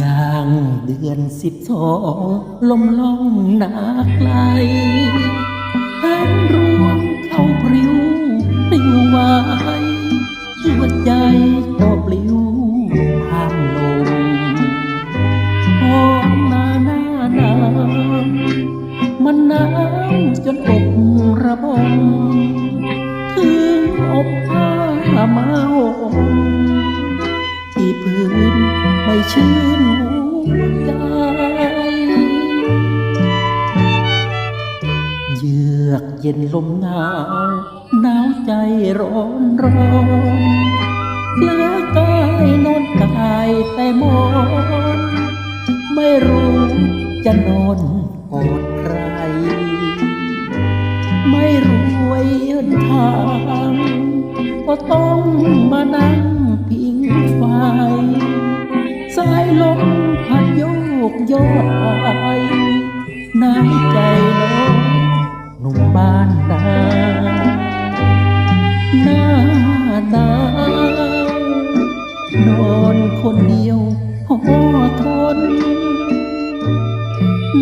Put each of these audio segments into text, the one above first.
ย่างเดือนสิบสองลมล่องนาไกลแทนรวงเข้าปลิวปลิวไหวหัวใจก็ปลิวทางลมหอมนาหน้าหนาวมันหนาวจนอกระบมถึงอบผ้ามาห่ม ไม่ชื่นหัวใจเยือกเย็นลมหนาวหนาวใจร้อนร้อนเลือกายนอนกายแต่มอนไม่รู้จะนอนกอดใคร ไม่รวยเอินทางก็ต้องมานั่งพิง ลมพัดโยกโยอดไปน้ำใจน้องหนุ่มบ้านนาหน้าหนานอนคนเดียวพอทน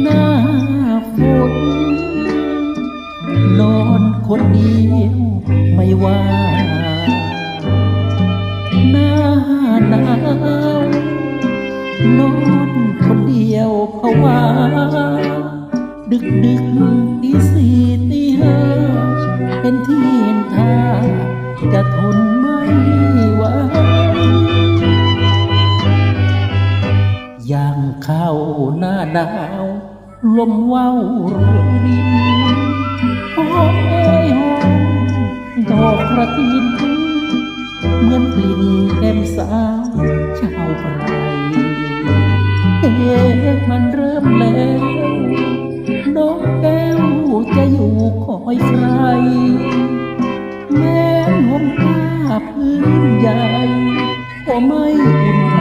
หน้าฝนนอนคนเดียวไม่ว่า นอนคนเดียวเพราว่าดึกดึกตีสี่ตีห้าเห็นที่เห็นทางจะทนไม่ไหวย่างเข้าหน้าหนาว ลมว่าวโรยริน มผ้าพื้นใหญ่ก็ไม่อุ่นใจ